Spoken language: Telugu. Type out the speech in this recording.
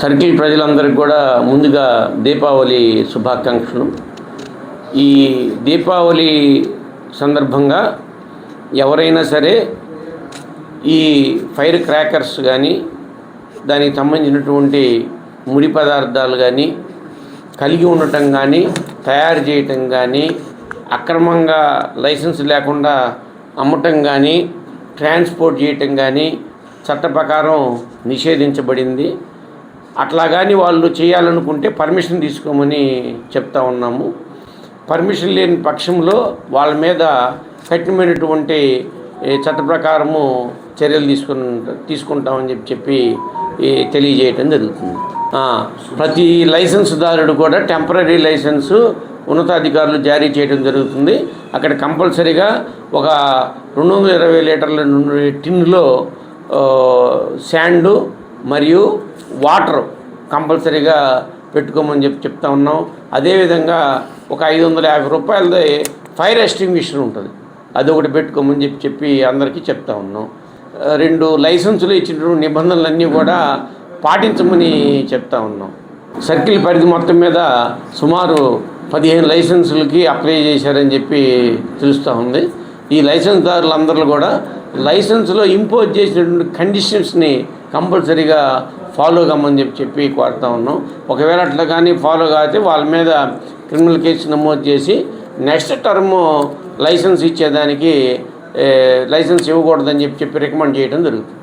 సర్కిల్ ప్రజలందరికీ కూడా ముందుగా దీపావళి శుభాకాంక్షలు. ఈ దీపావళి సందర్భంగా ఎవరైనా సరే ఈ ఫైర్ క్రాకర్స్ కానీ దానికి సంబంధించినటువంటి ముడి పదార్థాలు కానీ కలిగి ఉండటం కానీ తయారు చేయటం కానీ అక్రమంగా లైసెన్స్ లేకుండా అమ్మటం కానీ ట్రాన్స్పోర్ట్ చేయటం కానీ చట్ట ప్రకారం నిషేధించబడింది. అట్లా కానీ వాళ్ళు చేయాలనుకుంటే పర్మిషన్ తీసుకోమని చెప్తా ఉన్నాము. పర్మిషన్ లేని పక్షంలో వాళ్ళ మీద కఠినమైనటువంటి చట్ట ప్రకారము చర్యలు తీసుకుని తీసుకుంటామని చెప్పి చెప్పి తెలియజేయటం జరుగుతుంది. ప్రతి లైసెన్స్దారుడు కూడా టెంపరీ లైసెన్సు ఉన్నతాధికారులు జారీ చేయడం జరుగుతుంది. అక్కడ కంపల్సరీగా ఒక రెండు వందల ఇరవై లీటర్ల నుండి టిన్నులో శాండు మరియు వాటర్ కంపల్సరీగా పెట్టుకోమని చెప్పి చెప్తా ఉన్నాం. అదేవిధంగా ఒక ఐదు వందల యాభై రూపాయలది ఫైర్ ఎస్టింగ్విషర్ ఉంటుంది. అది ఒకటి పెట్టుకోమని చెప్పి చెప్పి అందరికీ చెప్తా ఉన్నాం. రెండు లైసెన్సులు ఇచ్చినటువంటి నిబంధనలన్నీ కూడా పాటించమని చెప్తా ఉన్నాం. సర్కిల్ పరిధి మొత్తం మీద సుమారు పదిహేను లైసెన్సులకి అప్లై చేశారని చెప్పి తెలుస్తూ ఉంది. ఈ లైసెన్స్దారులందరూ కూడా లైసెన్స్లో ఇంపోజ్ చేసినటువంటి కండిషన్స్ని కంపల్సరీగా ఫాలో కమ్మని చెప్పి చెప్పి కోరుతా ఉన్నాం. ఒకవేళ అట్లా కానీ ఫాలో కాకపోతే వాళ్ళ మీద క్రిమినల్ కేసు నమోదు చేసి నెక్స్ట్ టర్మ్ లైసెన్స్ ఇచ్చేదానికి లైసెన్స్ ఇవ్వకూడదని చెప్పి చెప్పి రికమెండ్ చేయడం జరుగుతుంది.